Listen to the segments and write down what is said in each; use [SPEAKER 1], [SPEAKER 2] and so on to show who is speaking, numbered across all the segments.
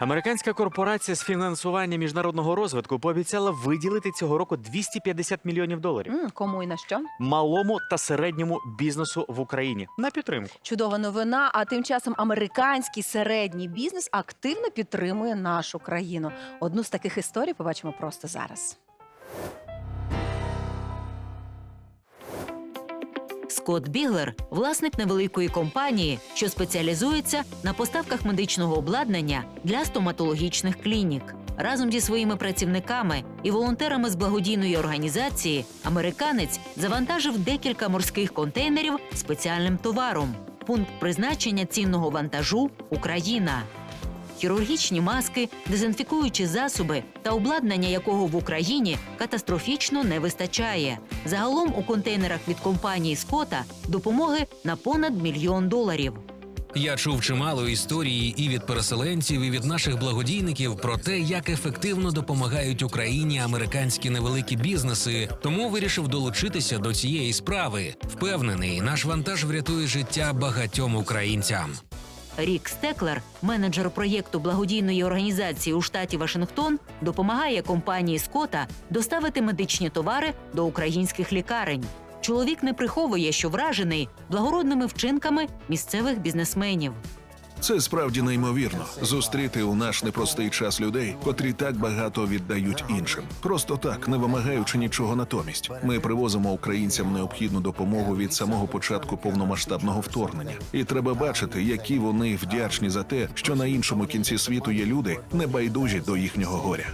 [SPEAKER 1] Американська корпорація з фінансування міжнародного розвитку пообіцяла виділити цього року 250 мільйонів доларів
[SPEAKER 2] М, Кому і на що?
[SPEAKER 1] малому та середньому бізнесу в Україні на підтримку.
[SPEAKER 2] Чудова новина. А тим часом американський середній бізнес активно підтримує нашу країну. Одну з таких історій побачимо просто зараз.
[SPEAKER 3] Скотт Біглер власник невеликої компанії, що спеціалізується на поставках медичного обладнання для стоматологічних клінік. Разом зі своїми працівниками і волонтерами з благодійної організації американець завантажив декілька морських контейнерів спеціальним товаром. Пункт призначення цінного вантажу Україна. Хірургічні маски, дезінфікуючі засоби та обладнання, якого в Україні катастрофічно не вистачає. Загалом у контейнерах від компанії Скота допомоги на понад мільйон доларів.
[SPEAKER 4] Я чув чимало історії і від переселенців, і від наших благодійників про те, як ефективно допомагають Україні американські невеликі бізнеси. Тому вирішив долучитися до цієї справи. Впевнений, наш вантаж врятує життя багатьом українцям.
[SPEAKER 3] Рік Стеклер, менеджер проєкту благодійної організації у штаті Вашингтон, допомагає компанії Скота доставити медичні товари до українських лікарень. Чоловік не приховує, що вражений благородними вчинками місцевих бізнесменів.
[SPEAKER 5] Це справді неймовірно зустріти у наш непростий час людей, котрі так багато віддають іншим. Просто так, не вимагаючи нічого натомість. Ми привозимо українцям необхідну допомогу від самого початку повномасштабного вторгнення. І треба бачити, які вони вдячні за те, що на іншому кінці світу є люди, небайдужі до їхнього горя.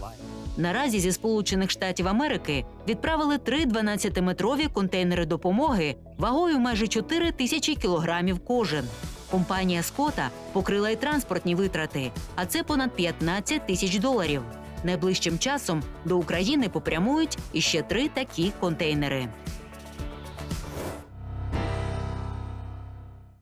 [SPEAKER 3] Наразі зі Сполучених Штатів Америки відправили три 12-метрові контейнери допомоги вагою майже 4 тисячі кілограмів кожен. Компанія Скота покрила й транспортні витрати, а це понад 15 тисяч доларів. Найближчим часом до України попрямують іще три такі контейнери.